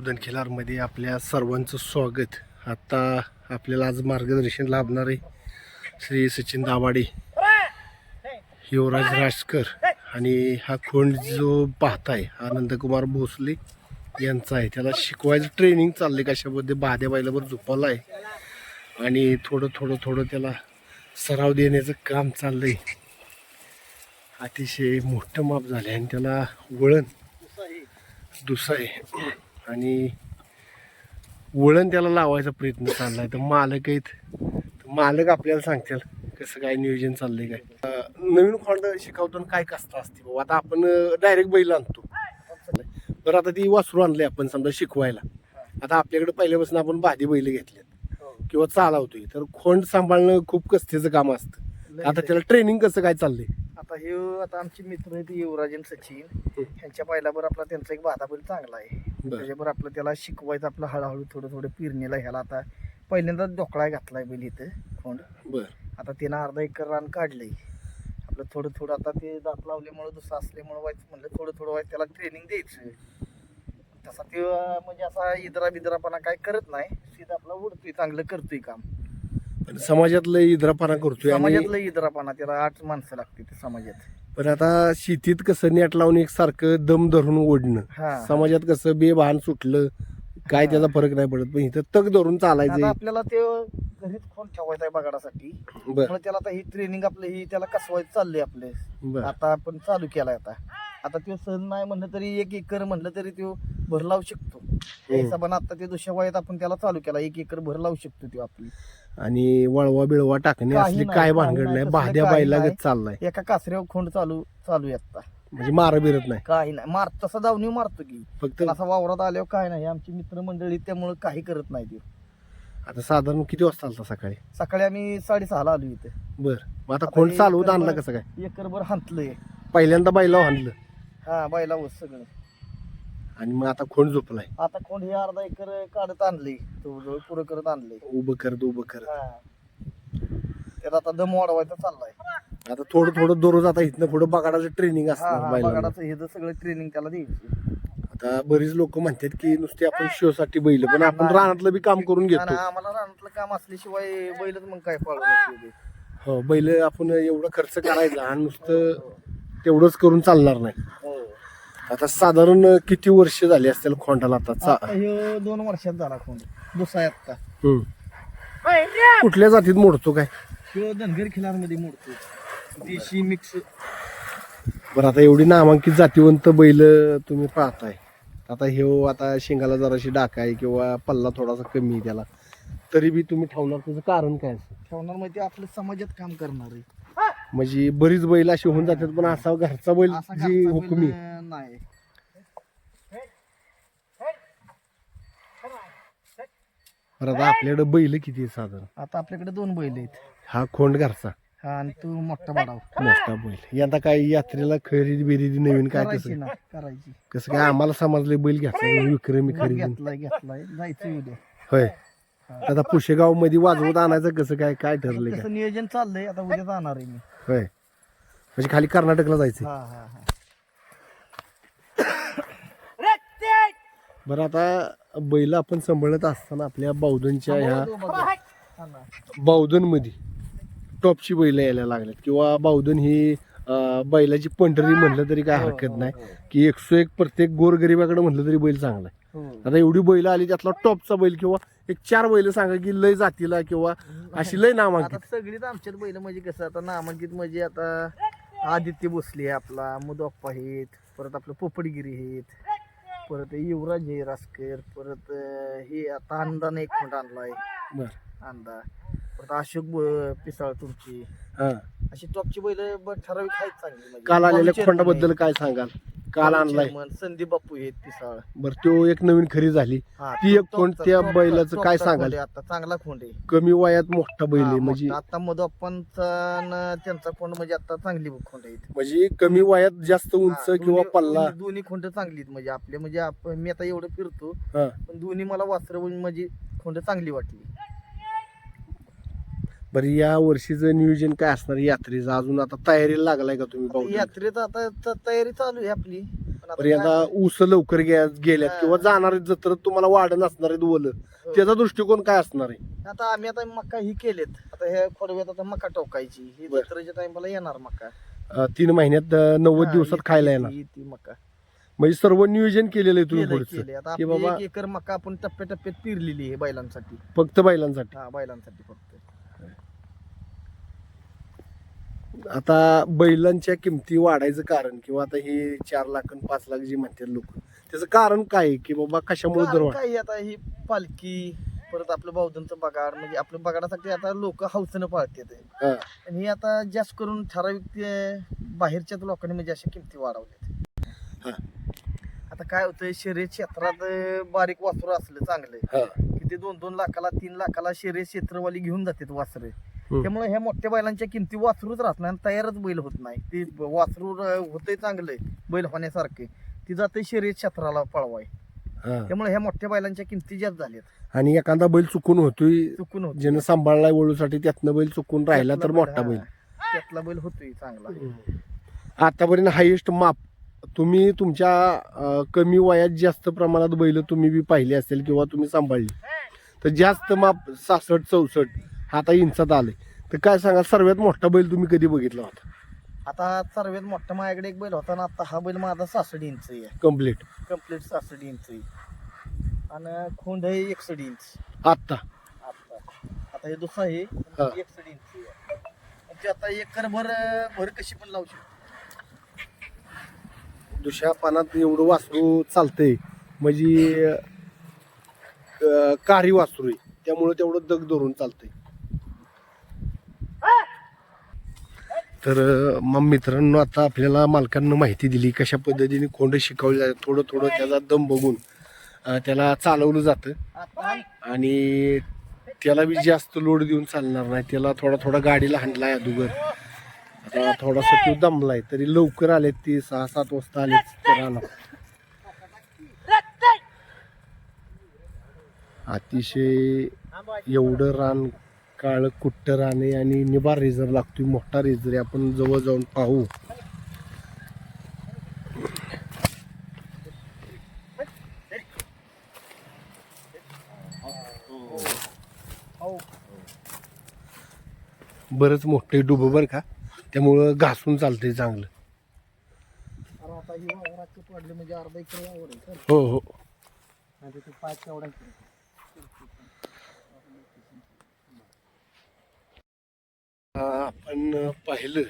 उदनखिलारमध्ये आपल्या सर्वांचं स्वागत. आता आपल्याला आज मार्गदर्शन लाभणार आहे श्री सचिन दावाडे युवराज राजकर आणि हा खोंड जो पाहताय हा नंदकुमार भोसले यांचा आहे. त्याला शिकवायचं ट्रेनिंग चाललंय कशामध्ये बाध्या बैलावर झोपावला आहे आणि थोडं थोडं थोडं त्याला सराव देण्याचं काम चाललंय. अतिशय मोठं माप झालं आणि त्याला वळण दुसरा आहे. आणि वळण त्याला लावायचा प्रयत्न चाललाय. तर मालक आहेत. तर मालक आपल्याला सांगतील कसं काय नियोजन चाललंय काय. नवीन खोंड शिकवताना काय कष्ट असते बाबा? आता आपण डायरेक्ट बैल आणतो. बरं आता ती वासरू आणलंय आपण समजा शिकवायला. आता आपल्याकडे पहिल्यापासून आपण भादी बैल घेतल्यात किंवा चालवतोय. तर खोंड सांभाळणं खूप कस्तीचं काम असतं. आता त्याला ट्रेनिंग कसं काय चाललंय? आता हे आता आमचे मित्र आहेत युवराज आणि सचिन ह्यांच्या पहिल्यावर आपला त्यांचा एक बाधा बैल चांगला आहे. त्याच्यावर आपलं त्याला शिकवायचं आपलं हळूहळू थोडं थोडं पेरणीला ह्याला आता पहिल्यांदा ढोकळा घातलाय बैल इथं खोंड. बर. आता त्यानं अर्धा एकर रान काढलंय. आपलं थोडं थोडं आता ते दात लावल्यामुळं दुसरं असल्यामुळं व्हायचं म्हणलं थोडं थोडं व्हायचं त्याला ट्रेनिंग द्यायचं. तसा ते म्हणजे असा इदरा बिदरापणा काय करत नाही सीधा आपला उडतोय चांगलं करतोय काम. पण समाजातलं इद्रापणा करतोय आणि समाजातलं इदरापणा त्याला आठ माणसं लागते ते समाजात. पण आता शेतीत कसं नेट लावून एक सारखं दम धरून ओढणं. समाजात कसं बेभान सुटलं काय त्याचा फरक नाही पडत. पण इथं तक धरून आता चालायचं आपल्याला ते घरीच खोल ठेवायचं आहे बर. मग त्याला आता ही ट्रेनिंग आपलं ही त्याला कसवायचं चाललंय आपले. बर. आता आपण चालू केलाय आता. आता तो सहज नाही म्हणलं तरी एक एकर म्हणलं तरी तो भर लावू शकतो. त्या हिशोबानं आता ते दुसऱ्या वयात आपण त्याला चालू केला एक एकर भर लावू शकतो तो आपली. आणि वळवा बिळवा टाकणे काही असली नाही, काय काही भानगड नाही, नाही तसलं भाद्या काही बायला नाही. चाललाय. एका कासऱ्यावर खोंड चालू चालू आहे आता म्हणजे मार बिरत नाही. काही नाही. मार तसा जाऊन मारतो की. फक्त पण असा वावरात आल्यावर काय नाही. आमची मित्रमंडळी त्यामुळे काही करत नाही ते आता साधारण किती वाजता आलता सकाळी? सकाळी आम्ही साडेसहाला आलो इथं. बर. मग आता खोंड चालवत एकरभर- आणला कसं काय? एकरभर हांतलंय पहिल्यांदा बायला आणलं हा बायला होत सगळं. आणि मग आता खोंड झोपलाय? आता कोण हे अर्धा एकर काढत आणले जवळजवळ पुरं करत आणले उभं करत उभं करत. त्यात आता दम वाढवायचा चाललाय. आता थोडं थोडं दररोज आता इथनं पुढं बगाडाचं ट्रेनिंग हा असणार हा बगाडाचं हे जर सगळं ट्रेनिंग त्याला द्यायची. आता बरीच लोक म्हणतात की नुसते आपण शो साठी बैल पण आपण. रानातलं बी काम करून आणि घेतो आम्हाला रानातलं काम असल्याशिवाय बैलच मग काय पाळू हो बैल आपण एवढं खर्च करायचा आणि नुसतं तेवढंच करून चालणार नाही. आता साधारण किती वर्ष झाली असतील खोंडाला आता? चा- हे दोन वर्षात झाला कोण दुसरा आहे आता हम्म. कुठल्या जातीत मोडतो काय? धनगर खिलारमध्ये मोडतो. देशी मिक्स बरं आता एवढी नामांकित जातीवंत बैल तुम्ही पाहताय. आता हे आता शिंगाला जराशी डाक आहे किंवा पल्ला थोडासा कमी आहे त्याला. तरी बी तुम्ही ठेवणार त्याचं कारण काय असं? ठेवणार म्हणजे आपल्या समाजात काम करणार आहे. म्हणजे बरीच बैल अशी होऊन जातात पण असा घरचा बैल असा जी घरचा बैल, हुकमी. अं, नाही. बरं आता आपल्याकडे बैल किती आहे साधारण? आता आपल्याकडे दोन बैल आहेत. हा खोंड घरचा? हा आणि तू मोठा बाडाव मोठा बैल. यंदा काय यात्रेला खरेदी बिरेदी नवीन काय करायची कसं ना करायची. कसं काय आम्हाला समजले बैल घ्यायचा विक्रमी खरेदी. घेतलाय घेतलाय. जायचं उद्या. होय. आता पुशेगावमध्ये वाजवत आणायचं कसं काय काय ठरलंय तसं नियोजन चाललंय आता उद्या जाणार आहे मी. होय. म्हणजे खाली कर्नाटकला जायचं हा हा हा. बरं आता बैल आपण सांभाळत असताना आपल्या बौद्धनच्या ह्या हा ना. बौद्धनमध्ये टॉपची बैल यायला लागल्यात. किंवा बौद्धन ही अं, बैलाची पंढरी म्हणलं तरी काय हरकत नाही. की एकशे एक प्रत्येक गोरगरिबाकडे म्हणलं तरी बैल चांगला आहे. हो. आता एवढी बैल आली त्यातला टॉपचा बैल किंवा एक चार बैल सांगा की लय जातीला किंवा अशी लय आता नामांकित सगळीच आमच्यात बैल म्हणजे कसं आता नामांकित म्हणजे आता आदित्य भोसले आहे आपला मुदप्पा आहेत परत आपलं पोपडगिरी आहेत. परत युवराज आहे रासकर परत हे आता अंदाने एक खोंड आणलाय. बर. अंदा परत अशोक ब- पिसाळ तुमची हा. अशी टॉपची बैल ठराविक आहेत चांगली म्हणजे. काल आलेल्या खोंडाबद्दल काय सांगाल? काल आणलाय. चेअरमन, संदीप बापू आहेत पिसाळ बर तो एक नवीन खरी झाली. हा, ती तो एक खोंड टॉपचा- त्या बैलाचं काय सांगाल? आता चांगला खोंड. आहे कमी वयात मोठा बैल आहे म्हणजे. आता मधोप्पांचा न त्यांचा खोंड म्हणजे आता चांगली खोंड आहेत. म्हणजे कमी वयात जास्त उंच हा, किंवा दोन्ही- पल्ला. दोन्ही- दोन्ही खोंड चांगली आहेत म्हणजे आपले म्हणजे आप- मी आता एवढं फिरतो हा. पण दोन्ही मला वास्त्र म्हणजे खोंड चांगली वाटली. बरं या वर्षीचं नियोजन काय असणार? यात्रेचं अजून आता तयारीला लागलाय का तुम्ही पाहू यात्रेत आता त- तयारी चालू आहे आपली. पण आता आता ऊस लवकर गे- गेल्यात. किंवा जाणार जत्र तुम्हाला वाढ नसणार आहेत वल. हो. त्याचा दृष्टिकोन काय असणार आहे? आता आम्ही आता मका ही केलेत. आता हे खोडव्यात आता मका टोकायची. ही बर. जत्रेच्या टाइमला येणार मका. अं, तीन महिन्यात अं, नव्वद हा, दिवसात ही- खायला येणार. ही- ती मका. म्हणजे सर्व नियोजन केलेलं आहे तुम्ही केलंय, पुढचं. केलंय. आता की आपली बाबा एक एकर मका आपण टप्प्याटप्प्यात पेरलेली आहे बैलांसाठी. फक्त बैलांसाठी. हा बैलांसाठी फक्त. आता बैलांच्या किमती वाढायचं कारण किंवा आता हे चार लाख आणि पाच लाख जे म्हणतात लोक त्याचं कारण काय आहे की बाबा कशामुळे दर कारण वाढ काही आता ही पालखी परत आपलं बौद्धंचं बगाड म्हणजे आपल्या बगाडासाठी आता लोक हौसनं पाळतात हा. आणि हे आता जास्त करून ठराविक ते बाहेरच्याच लोकांनी म्हणजे अशा किमती वाढवल्यात हा. आता काय होतंय शर्यत क्षेत्रात अं, बारीक वासरू असलं चांगलं हा. की ते दोन दोन लाखाला तीन लाखाला शर्यत क्षेत्रवाली घेऊन जातात वासरे. त्यामुळे ह्या मोठ्या बैलांच्या किमती वासरूच राहत नाही आणि तयारच बैल होत नाही. ती वासरू होतंय चांगलंय बैल होण्यासारखे. ती जाते शर्यत क्षेत्राला पळवाय. त्यामुळे ह्या मोठ्या बैलांच्या किमती जास्त झाल्यात. आणि एखादा बैल चुकून होतोय चुकून होत ज्यानं सांभाळलाय वळूसाठी त्यातनं बैल चुकून राहिला तर मोठा बैल. त्यातला बैल होतोय चांगला. आतापर्यंत हायेस्ट माप तुम्ही तुमच्या कमी वयात जास्त प्रमाणात बैल तुम्ही बी पाहिली असेल किंवा तुम्ही सांभाळली तर जास्त माप सासष्ट चौसष्ट आता इंचात आले. तर काय सांगा सर्वात मोठा बैल तुम्ही कधी बघितला होता? आता सर्वात मोठा माझ्याकडे एक बैल होता ना आता हा बैल माझा सासष्ट इंच आहे. कंप्लीट कंप्लीट सासष्ट इंच आहे. आणि खोंड आहे एकसष्ट इंच. आत्ता. आता आता हे दुसरं आहे हा. एकसष्ट इंच आहे. म्हणजे आता एकर भर भर कशी पण लावू शकतो. दुसऱ्या पानात एवढं वासरू चालतंय. म्हणजे अं, कारी वासरू आहे. त्यामुळे तेवढं दग धरून चालतंय. तर मग मित्रांनो आता आपल्याला मालकांना माहिती दिली कशा पद्धतीने कोंड शिकवले जातात थोडं थोडं त्याचा दम बघून त्याला चालवलं जातं. आणि त्याला बी जास्त लोड देऊन चालणार नाही. त्याला थोडा थोडा गाडीला हाणलाय अदुगर आता थोडासा तो दमलाय तरी लवकर आलेत ते सहा सात वाजता आलेत तर आला. अतिशय एवढं रान काळ कुट्ट रान आहे आणि निबार रेझर लागतोय मोठा रेझर आपण जवळ जाऊन पाहू. हो बरंच मोठे डुबं बरं का? त्यामुळं घासून चालतंय चांगलं. आता ही वावराची पडली म्हणजे अर्धा एकर वावर आहे सर हो हो आणि ते पाच केवढा आ, आपण पाहिलं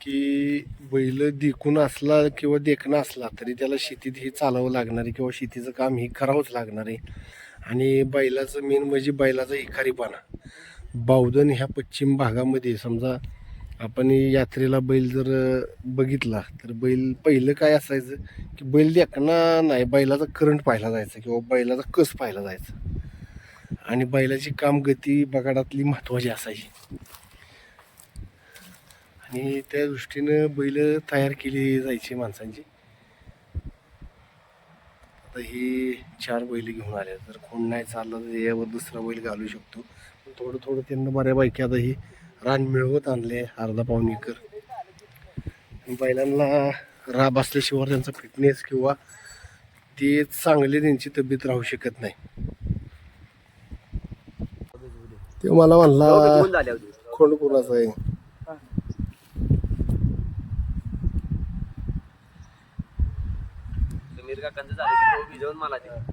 की बैल देखून असला किंवा देखणं असला तरी त्याला शेतीत हे चालावं लागणार आहे किंवा शेतीचं काम हे करावंच लागणार आहे. आणि बैलाचं मेन म्हणजे बैलाचा इखारीपणा. बावधन ह्या पश्चिम भागामध्ये समजा आपण यात्रेला बैल जर बघितला तर बैल पहिलं काय असायचं की बैल देखणा नाही बैलाचा करंट पाहिला जायचा किंवा बैलाचा कस पाहिला जायचा. आणि बैलाची कामगती बगाडातली महत्त्वाची असायची. आणि त्या दृष्टीनं बैल तयार केली जायची माणसांची. आता ही चार बैल घेऊन आले तर कोण नाही चाललं तर यावर दुसरा बैल घालू शकतो. थोडं थोडं त्यांना बऱ्यापैकी आता ही रान मिळवत आणले अर्धा पाऊण एकर. बैलांना राब असल्याशिवाय त्यांचा फिटनेस किंवा ते चांगले त्यांची तब्येत राहू शकत नाही. ते मला म्हणला खोंड कोणाचा आहे? का काकांचं झालं की तो भिजवून मला दे